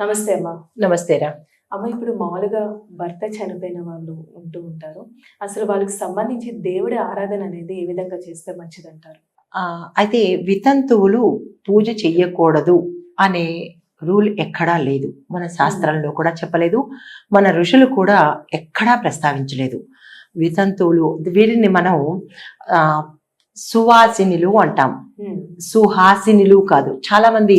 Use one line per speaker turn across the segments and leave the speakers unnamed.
నమస్తే అమ్మా.
నమస్తేరా
అమ్మ ఇప్పుడు మామూలుగా భర్త చనిపోయిన వాళ్ళు ఉంటూ ఉంటారు. అసలు వాళ్ళకి సంబంధించి దేవుడి ఆరాధన అనేది ఏ విధంగా చేస్తే మంచిదంటారు?
ఆ, అయితే వితంతువులు పూజ చెయ్యకూడదు అనే రూల్ ఎక్కడా లేదు. మన శాస్త్రంలో కూడా చెప్పలేదు. మన ఋషులు కూడా ఎక్కడా ప్రస్తావించలేదు. వితంతువులు వీరిని మనం ఆ, సువాసినులు అంటాం. సుహాసినులు కాదు. చాలా మంది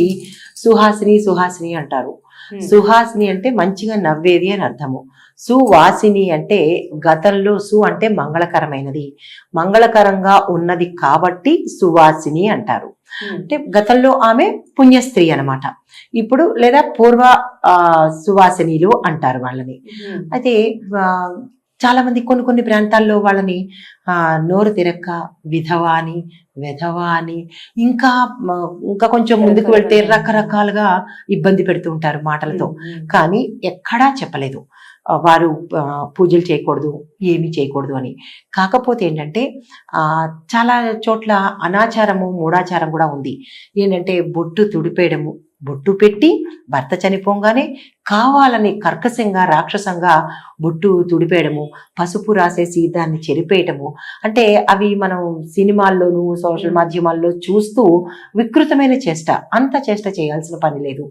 సుహాసిని సుహాసిని అంటారు. సుహాసిని అంటే మంచిగా నవ్వేది అని అర్థము. సువాసిని అంటే గతంలో సు అంటే మంగళకరమైనది. మంగళకరంగా ఉన్నది కాబట్టి సువాసిని అంటారు.
ఉమ్,
అంటే గతంలో ఆమె పుణ్యస్త్రీ అన్నమాట. ఇప్పుడు లేదా పూర్వ ఆ, సువాసినిలు అంటారు వాళ్ళని.
ఉమ్,
అయితే చాలా మంది కొన్ని కొన్ని ప్రాంతాల్లో వాళ్ళని ఆ, నోరు తిరక్క విధవ అని వెధవ అని ఇంకా ఇంకా కొంచెం ముందుకు వెళ్తే రకరకాలుగా ఇబ్బంది పెడుతూ ఉంటారు మాటలతో. కానీ ఎక్కడా చెప్పలేదు. వారు పూజలు చేయకూడదు ఏమి చేయకూడదు అని. కాకపోతే ఏంటంటే ఆ, చాలా చోట్ల అనాచారము మూఢాచారం కూడా ఉంది. ఏంటంటే బొట్టు తుడిపేయడము బొట్టు పెట్టి భర్త చనిపోగానే కావాలని కర్కశంగా రాక్షసంగా బొట్టు తుడిపేయడము పసుపు రాసేసి దాన్ని చెరిపేయటము. అంటే అవి మనం సినిమాల్లోనూ సోషల్ మాధ్యమాల్లో చూస్తూ వికృతమైన చేష్ట. అంత చేష్ట చేయాల్సిన పని లేదు.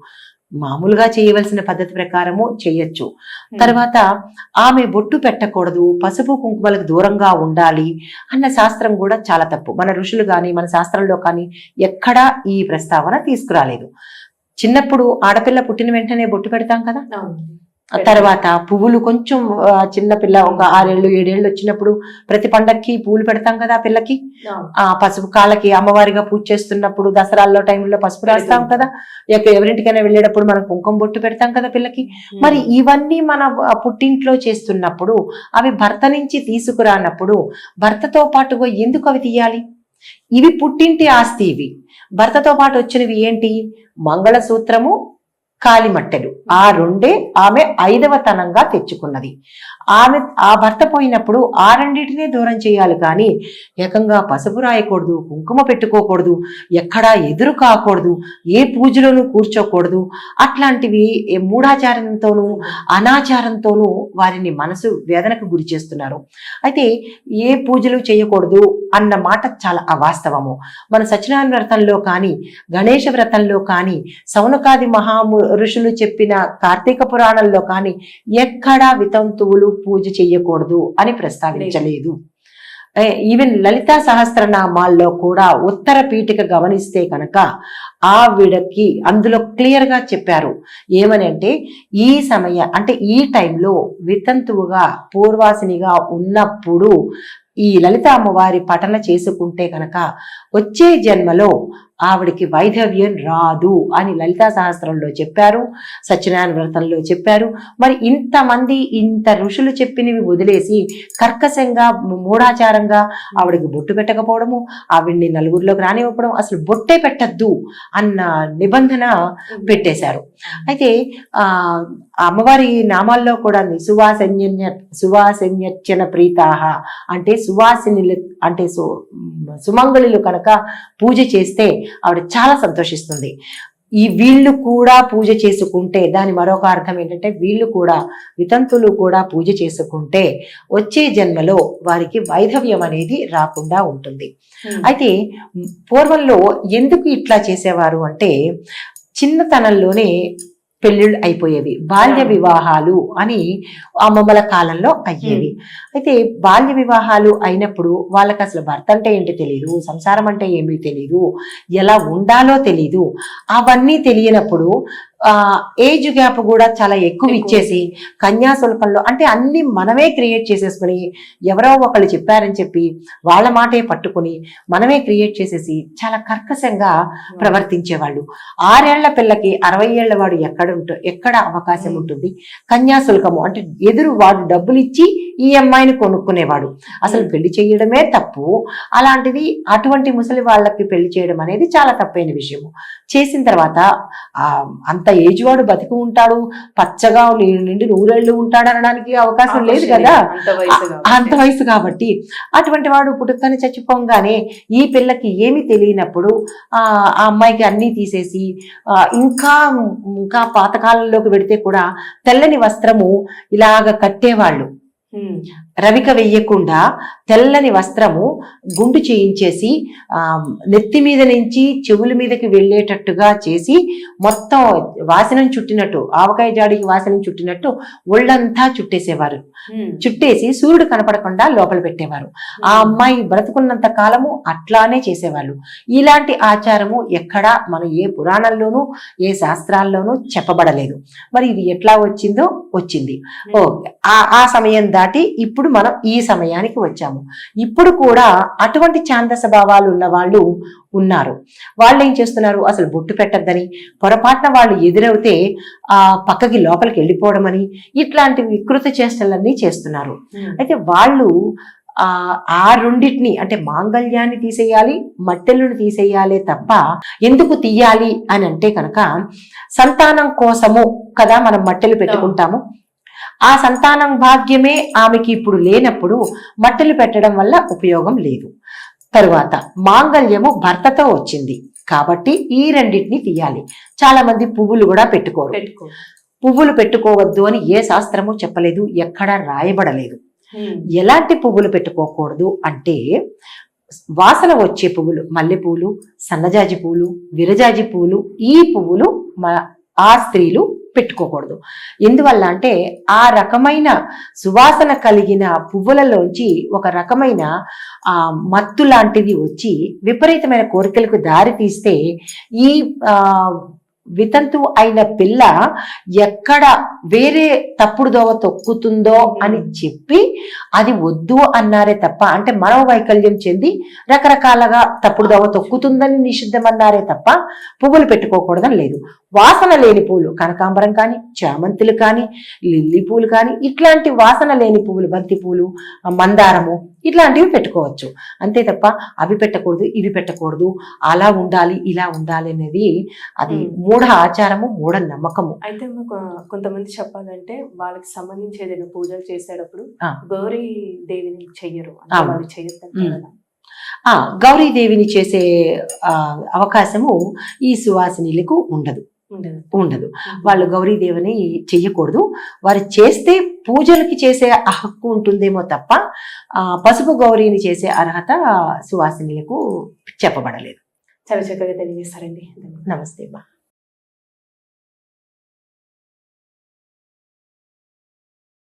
మామూలుగా చేయవలసిన పద్ధతి ప్రకారము చేయొచ్చు. తర్వాత ఆమె బొట్టు పెట్టకూడదు పసుపు కుంకుమలకు దూరంగా ఉండాలి అన్న శాస్త్రం కూడా చాలా తప్పు. మన ఋషులు కానీ మన శాస్త్రంలో కానీ ఎక్కడా ఈ ప్రస్తావన తీసుకురాలేదు. చిన్నప్పుడు ఆడపిల్ల పుట్టిన వెంటనే బొట్టు పెడతాం కదా? తర్వాత పువ్వులు కొంచెం చిన్న పిల్ల ఒక ఆరేళ్ళు ఏడేళ్ళు వచ్చినప్పుడు ప్రతి పండక్కి పువ్వులు పెడతాం కదా పిల్లకి. ఆ పసుపు కాళ్ళకి అమ్మవారిగా పూజ చేస్తున్నప్పుడు దసరాల్లో టైంలో పసుపు రాస్తాం కదా? ఎవరింటికైనా వెళ్ళేటప్పుడు మనం కుంకుమ బొట్టు పెడతాం కదా పిల్లకి? మరి ఇవన్నీ మన పుట్టింట్లో చేస్తున్నప్పుడు అవి భర్త నుంచి తీసుకురానప్పుడు భర్తతో పాటుగా ఎందుకు అవి తీయాలి? ఇవి పుట్టింటి ఆస్తి ఇవి. భర్తతో పాటు వచ్చినవి ఏంటి? మంగళసూత్రము కాలిమట్టెలు. ఆ రెండే ఆమె ఐదవ తనంగా తెచ్చుకున్నది. ఆమె ఆ భర్త పోయినప్పుడు ఆ రెండింటినే దూరం చేయాలి కానీ ఏకంగా పసుపు రాయకూడదు కుంకుమ పెట్టుకోకూడదు ఎక్కడా ఎదురు కాకూడదు ఏ పూజలోనూ కూర్చోకూడదు. అట్లాంటివి ఏ మూఢాచారంతోనూ అనాచారంతోనూ వారిని మనసు వేదనకు గురి చేస్తున్నారు. అయితే ఏ పూజలు చేయకూడదు అన్న మాట చాలా అవాస్తవము. మన సత్యనారాయణ వ్రతంలో కానీ గణేష వ్రతంలో కానీ సౌనకాది మహాము ఋషులు చెప్పిన కార్తీక పురాణంలో కానీ ఎక్కడా వితంతువులు పూజ చేయకూడదు అని ప్రస్తావించలేదు. ఈవెన్ లలితా సహస్రనామాల్లో కూడా ఉత్తర పీఠిక గమనిస్తే కనుక ఆవిడకి అందులో క్లియర్గా చెప్పారు. ఏమని అంటే ఈ సమయ అంటే ఈ టైంలో వితంతువుగా పూర్వాసినిగా ఉన్నప్పుడు ఈ లలిత అమ్మవారి పఠన చేసుకుంటే కనుక వచ్చే జన్మలో ఆవిడికి వైధవ్యం రాదు అని లలితా సహస్రంలో చెప్పారు సత్యనారాయణ వ్రతంలో చెప్పారు. మరి ఇంతమంది ఇంత ఋషులు చెప్పినవి వదిలేసి కర్కశంగా మూఢాచారంగా ఆవిడకి బొట్టు పెట్టకపోవడము ఆవిడ్ని నలుగురిలోకి రానివ్వడం అసలు బొట్టే పెట్టద్దు అన్న నిబంధన పెట్టేశారు. అయితే ఆ అమ్మవారి నామాల్లో కూడా సువాసన్య సువాసన్యర్చన ప్రీతాహ అంటే సువాసినిలు అంటే సు సుమంగళులు కనుక పూజ చేస్తే ఆవిడ చాలా సంతోషిస్తుంది. ఈ వీళ్ళు కూడా పూజ చేసుకుంటే దాని మరొక అర్థం ఏంటంటే వీళ్ళు కూడా వితంతులు కూడా పూజ చేసుకుంటే వచ్చే జన్మలో వారికి వైధవ్యం అనేది రాకుండా ఉంటుంది.
ఉమ్,
అయితే పూర్వంలో ఎందుకు ఇట్లా చేసేవారు అంటే చిన్నతనంలోనే పెళ్ళిళ్ళు అయిపోయేవి. బాల్య వివాహాలు అని అమ్మమ్మల కాలంలో అయ్యేవి. అయితే బాల్య వివాహాలు అయినప్పుడు వాళ్ళకి అసలు భర్త అంటే ఏంటి తెలియదు సంసారం అంటే ఏమీ తెలియదు ఎలా ఉండాలో తెలీదు. అవన్నీ తెలియనప్పుడు ఏజ్ గ్యాప్ కూడా చాలా ఎక్కువ. ఇచ్చేసి కన్యాశుల్కంలో అంటే అన్ని మనమే క్రియేట్ చేసేసుకుని ఎవరో ఒకళ్ళు చెప్పారని చెప్పి వాళ్ళ మాటే పట్టుకుని మనమే క్రియేట్ చేసేసి చాలా కర్కశంగా ప్రవర్తించేవాళ్ళు. ఆరేళ్ళ పిల్లకి అరవై ఏళ్ళ వాడు ఎక్కడ ఉంటు ఎక్కడ అవకాశం ఉంటుంది? కన్యాశుల్కము అంటే ఎదురు వాడు డబ్బులు ఇచ్చి ఈ అమ్మాయిని కొనుక్కునేవాడు. అసలు పెళ్ళి చేయడమే తప్పు. అలాంటిది అటువంటి ముసలి వాళ్ళకి పెళ్ళి చేయడం అనేది చాలా తప్పైన విషయము. చేసిన తర్వాత అంత ఏజ్ వాడు బతికి ఉంటాడు పచ్చగా నిండి నూరేళ్ళు ఉంటాడు అనడానికి అవకాశం లేదు కదా?
అంత వయసు
కాబట్టి. అటువంటి వాడు పుట్టుకని చచ్చిపోగానే ఈ పిల్లకి ఏమి తెలియనప్పుడు ఆ అమ్మాయికి అన్నీ తీసేసి ఇంకా ఇంకా పాతకాలంలోకి పెడితే కూడా తెల్లని వస్త్రము ఇలాగ కట్టేవాళ్ళు. రవిక వెయ్యకుండా తెల్లని వస్త్రము గుండు చేయించేసి ఆ, నెత్తి మీద నుంచి చెవుల మీదకి వెళ్ళేటట్టుగా చేసి మొత్తం వాసనం చుట్టినట్టు ఆవకాయ జాడికి వాసనం చుట్టినట్టు ఒళ్ళంతా చుట్టేసేవారు. చుట్టేసి సూర్యుడు కనపడకుండా లోపల పెట్టేవారు. ఆ అమ్మాయి బ్రతుకున్నంత కాలము అట్లానే చేసేవాళ్ళు. ఇలాంటి ఆచారము ఎక్కడా మన ఏ పురాణంలోనూ ఏ శాస్త్రాల్లోనూ చెప్పబడలేదు. మరి ఇది ఎట్లా వచ్చిందో వచ్చింది. ఓ ఆ ఆ సమయం దాటి ఇప్పుడు మనం ఈ సమయానికి వచ్చాము. ఇప్పుడు కూడా అటువంటి ఛాందస భావాలు ఉన్న వాళ్ళు ఉన్నారు. వాళ్ళు ఏం చేస్తున్నారు? అసలు బొట్టు పెట్టద్దని పొరపాటున వాళ్ళు ఎదురవుతే ఆ పక్కకి లోపలికి వెళ్ళిపోవడం అని ఇట్లాంటి వికృత చేష్టలన్నీ చేస్తున్నారు.
ఉమ్.
అయితే వాళ్ళు ఆ ఆ రెండింటిని అంటే మాంగళ్యాన్ని తీసేయాలి మట్టెలను తీసేయాలి తప్ప ఎందుకు తీయాలి అని అంటే కనుక సంతానం కోసము కదా మనం మట్టెలు పెట్టుకుంటాము. ఆ సంతానం భాగ్యమే ఆమెకి ఇప్పుడు లేనప్పుడు మట్టెలు పెట్టడం వల్ల ఉపయోగం లేదు. తరువాత మాంగళ్యము భర్తతో వచ్చింది. కాబట్టి ఈ రెండింటిని తీయాలి. చాలా మంది పువ్వులు కూడా పెట్టుకోరు.
పెట్టుకో
పువ్వులు పెట్టుకోవద్దు అని ఏ శాస్త్రము చెప్పలేదు ఎక్కడా రాయబడలేదు. ఎలాంటి పువ్వులు పెట్టుకోకూడదు అంటే వాసన వచ్చే పువ్వులు మల్లె పువ్వులు సన్నజాజి పువ్వులు విరజాజి పువ్వులు ఈ పువ్వులు ఆ స్త్రీలు పెట్టుకోకూడదు. ఎందువల్ల అంటే ఆ రకమైన సువాసన కలిగిన పువ్వులలోంచి ఒక రకమైన ఆ మత్తు లాంటిది వచ్చి విపరీతమైన కోరికలకు దారి తీస్తే ఈ వితంతు అయిన పిల్ల ఎక్కడ వేరే తప్పుడు దోవ తొక్కుతుందో అని చెప్పి అది వద్దు అన్నారే తప్ప అంటే మనవ వైకల్యం చెంది రకరకాలుగా తప్పుడు దోవ తొక్కుతుందని నిషిద్ధం అన్నారే తప్ప పువ్వులు పెట్టుకోకూడదని లేదు. వాసన లేని పూలు కనకాంబరం కానీ చామంతులు కానీ లిల్లీ పూలు కానీ ఇట్లాంటి వాసన లేని పువ్వులు బంతి పూలు ఆ, మందారము ఇట్లాంటివి పెట్టుకోవచ్చు. అంతే తప్ప అవి పెట్టకూడదు ఇవి పెట్టకూడదు అలా ఉండాలి ఇలా ఉండాలి అనేది అది. మూఢ ఆచారము మూఢ నమ్మకము.
అయితే కొంతమంది చెప్పాలంటే వాళ్ళకి సంబంధించి ఏదైనా పూజలు చేసేటప్పుడు. గౌరీ దేవిని చెయ్యరు.
ఆ గౌరీదేవిని చేసే అవకాశము ఈ సువాసినిలకు ఉండదు.
ఉండదు.
ఉండదు. వాళ్ళు గౌరీదేవిని చెయ్యకూడదు. వారు చేస్తే పూజలకి చేసే హక్కు ఉంటుందేమో తప్ప పసుపు గౌరీని చేసే అర్హత సువాసినిలకు చెప్పబడలేదు.
చాలా చక్కగా తెలియజేస్తారండి
నమస్తే అమ్మా